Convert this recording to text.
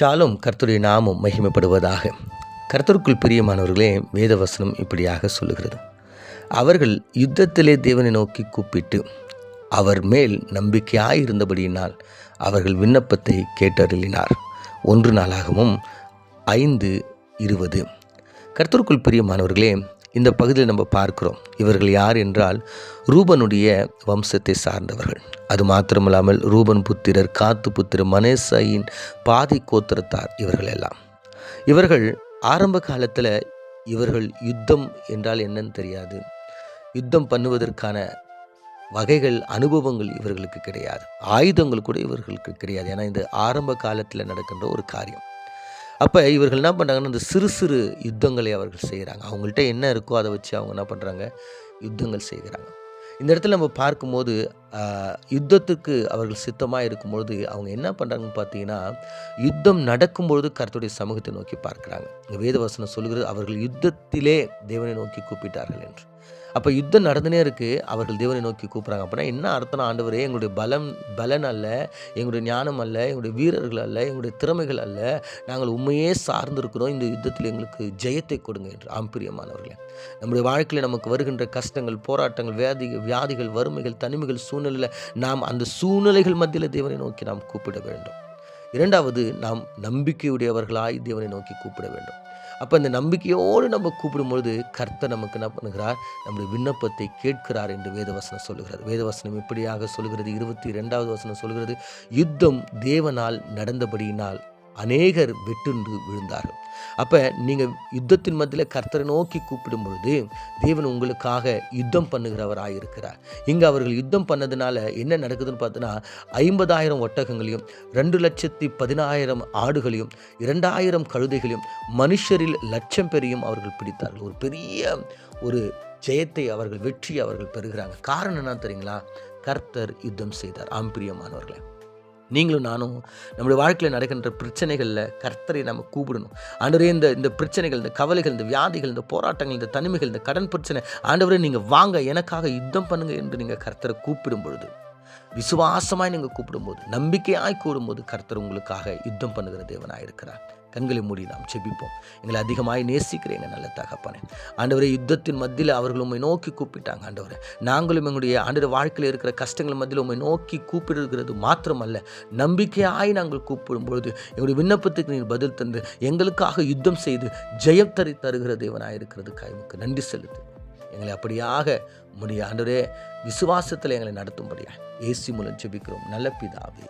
ஷாலும் கர்த்தருடைய நாமும் மகிமைப்படுவதாக. கர்த்தருக்குள் பிரியமானவர்களே வேதவசனம் இப்படியாக சொல்லுகிறது. அவர்கள் யுத்தத்திலே தேவனை நோக்கி கூப்பிட்டு அவர் மேல் நம்பிக்கையாயிருந்தபடியினால் அவர்கள் விண்ணப்பத்தை கேட்டருளினார். ஒன்று நாளாகவும் ஐந்து இருபது. கர்த்தருக்குள் பிரியமானவர்களே இந்த பகுதியில் நம்ம பார்க்கிறோம். இவர்கள் யார் என்றால் ரூபனுடைய வம்சத்தை சார்ந்தவர்கள். அது மாத்திரமில்லாமல் ரூபன் புத்திரர் காத்து புத்திரர் மனேசாயின் பாதி கோத்திரத்தார் இவர்கள் எல்லாம். இவர்கள் ஆரம்ப காலத்தில் இவர்கள் யுத்தம் என்றால் என்னன்னு தெரியாது. யுத்தம் பண்ணுவதற்கான வகைகள் அனுபவங்கள் இவர்களுக்கு கிடையாது. ஆயுதங்கள் கூட இவர்களுக்கு கிடையாது. ஏன்னா இந்த ஆரம்ப காலத்தில் நடக்கின்ற ஒரு காரியம். அப்போ இவர்கள் என்ன பண்ணுறாங்கன்னா இந்த சிறு சிறு யுத்தங்களை அவர்கள் செய்கிறாங்க அவங்கள்ட்ட என்ன இருக்கோ அதை வச்சு அவங்க என்ன பண்ணுறாங்க யுத்தங்கள் செய்கிறாங்க. இந்த இடத்துல நம்ம பார்க்கும்போது யுத்தத்துக்கு அவர்கள் சித்தமாக இருக்கும்பொழுது அவங்க என்ன பண்ணுறாங்கன்னு பார்த்தீங்கன்னா யுத்தம் நடக்கும்பொழுது கருத்துடைய சமூகத்தை நோக்கி பார்க்குறாங்க. இந்த வேதவசனம் சொல்கிறது அவர்கள் யுத்தத்திலே தேவனை நோக்கி கூப்பிட்டார்கள் என்று. அப்போ யுத்தம் நடந்துனே இருக்குது அவர்கள் தேவனை நோக்கி கூப்பிட்றாங்க. அப்படின்னா என்ன அர்த்தம் ஆண்டவரே எங்களுடைய பலம் பலன் அல்ல எங்களுடைய ஞானம் அல்ல எங்களுடைய வீரர்கள் அல்ல எங்களுடைய திறமைகள் அல்ல. நாங்கள் உண்மையே சார்ந்திருக்கிறோம். இந்த யுத்தத்தில் எங்களுக்கு ஜெயத்தை கொடுங்க என்று. ஆம்பிரியமானவர்களே நம்முடைய வாழ்க்கையில் நமக்கு வருகின்ற கஷ்டங்கள் போராட்டங்கள் வியாதி வியாதிகள் வறுமைகள் தனிமைகள் சூழ்நிலையில் நாம் அந்த சூழ்நிலைகள் மத்தியில் தேவனை நோக்கி நாம் கூப்பிட வேண்டும். இரண்டாவது நாம் நம்பிக்கையுடையவர்களாய் தேவனை நோக்கி கூப்பிட வேண்டும். அப்போ இந்த நம்பிக்கையோடு நம்ம கூப்பிடும்பொழுது கர்த்தர் நமக்கு என்ன பண்ணுகிறார்? நம்முடைய விண்ணப்பத்தை கேட்கிறார் என்று வேதவசனம் சொல்லுகிறது. வேதவசனம் இப்படியாக சொல்கிறது இருபத்தி ரெண்டாவது வசனம் சொல்கிறது யுத்தம் தேவனால் நடந்தபடியினால் அநேகர் வெட்டுண்டு விழுந்தார்கள். அப்போ நீங்கள் யுத்தத்தின் மத்தியில் கர்த்தரை நோக்கி கூப்பிடும் பொழுது தேவன் உங்களுக்காக யுத்தம் பண்ணுகிறவராக இருக்கிறார் இங்கே அவர்கள் யுத்தம் பண்ணதுனால என்ன நடக்குதுன்னு பார்த்தோன்னா ஐம்பதாயிரம் ஒட்டகங்களையும் ரெண்டு லட்சத்தி பதினாயிரம் ஆடுகளையும் இரண்டாயிரம் கழுதைகளையும் மனுஷரில் லட்சம் பேரையும் அவர்கள் பிடித்தார்கள். ஒரு பெரிய ஒரு ஜெயத்தை அவர்கள் வெற்றி அவர்கள் பெறுகிறாங்க. காரணம் என்ன தெரியுங்களா? கர்த்தர் யுத்தம் செய்தார். ஆம்பிரியமானவர்களை நீங்களும் நானும் நம்முடைய வாழ்க்கையில் நடக்கின்ற பிரச்சனைகளில் கர்த்தரை நம்ம கூப்பிடணும். ஆண்டவரே இந்த இந்த பிரச்சனைகள் இந்த கவலைகள் இந்த வியாதிகள் இந்த போராட்டங்கள் இந்த தனிமைகள் இந்த கடன் பிரச்சனை ஆண்டவரே நீங்கள் வாங்க எனக்காக யுத்தம் பண்ணுங்க என்று நீங்கள் கர்த்தரை கூப்பிடும் பொழுது விசுவாசமாய் நீங்கள் கூப்பிடும்போது நம்பிக்கையாய் கூடும்போது கர்த்தர் உங்களுக்காக யுத்தம் பண்ணுகிற தேவனாக இருக்கிறார். கண்களை மூடி நாம் செபிப்போம் எங்களை அதிகமாய் நேசிக்கிறேங்க நல்ல தகப்பனே. ஆண்டவரை யுத்தத்தின் மத்தியில் அவர்கள் உண்மை நோக்கி கூப்பிட்டாங்க ஆண்டவரை. நாங்களும் எங்களுடைய ஆண்டவர் வாழ்க்கையில் இருக்கிற கஷ்டங்கள் மத்தியில் உண்மை நோக்கி கூப்பிடுகிறது மாத்திரமல்ல நம்பிக்கையாய் நாங்கள் கூப்பிடும் பொழுது எங்களுடைய விண்ணப்பத்துக்கு நீர் பதில் தந்து எங்களுக்காக யுத்தம் செய்து ஜெயம் தரி தருகிற தேவனாக இருக்கிறது. கைமுக்கு நன்றி செலுத்து எங்களை அப்படியாக முடிய ஆண்டவரே விசுவாசத்தில் எங்களை நடத்தும்படியா? ஏசி மூலம் செபிக்கிறோம் நல்ல பிதாவே.